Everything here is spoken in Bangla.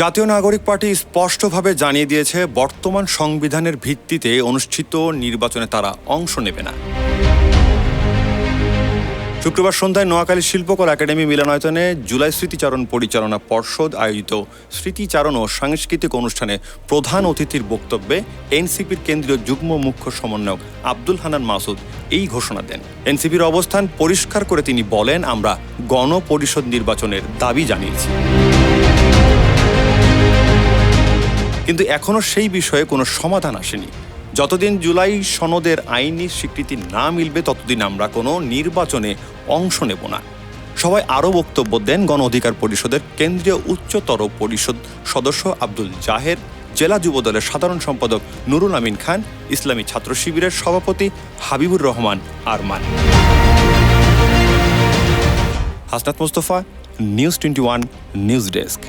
জাতীয় নাগরিক পার্টি স্পষ্টভাবে জানিয়ে দিয়েছে, বর্তমান সংবিধানের ভিত্তিতে অনুষ্ঠিত নির্বাচনে তারা অংশ নেবে না। শুক্রবার সন্ধ্যায় নোয়াখালী শিল্পকলা একাডেমি মিলনায়তনে জুলাই স্মৃতিচারণ পরিচালনা পর্ষদ আয়োজিত স্মৃতিচারণ ও সাংস্কৃতিক অনুষ্ঠানে প্রধান অতিথির বক্তব্যে এনসিপির কেন্দ্রীয় যুগ্ম মুখ্য সমন্বয়ক আব্দুল হানান মাসুদ এই ঘোষণা দেন। এনসিপির অবস্থান পরিষ্কার করে তিনি বলেন, আমরা গণপরিষদ নির্বাচনের দাবি জানিয়েছি। কিন্তু এখনও সেই বিষয়ে কোনো সমাধান আসেনি। যতদিন জুলাই সনদের আইনি স্বীকৃতি না মিলবে, ততদিন আমরা কোনো নির্বাচনে অংশ নেব না। সবাই আরও বক্তব্য দেন গণ অধিকার পরিষদের কেন্দ্রীয় উচ্চতর পরিষদ সদস্য আব্দুল জাহের, জেলা যুবদলের সাধারণ সম্পাদক নুরুল আমিন খান, ইসলামী ছাত্র শিবিরের সভাপতি Habibur Rahman Arman. Hasnat Mostafa, news twenty one, news desk.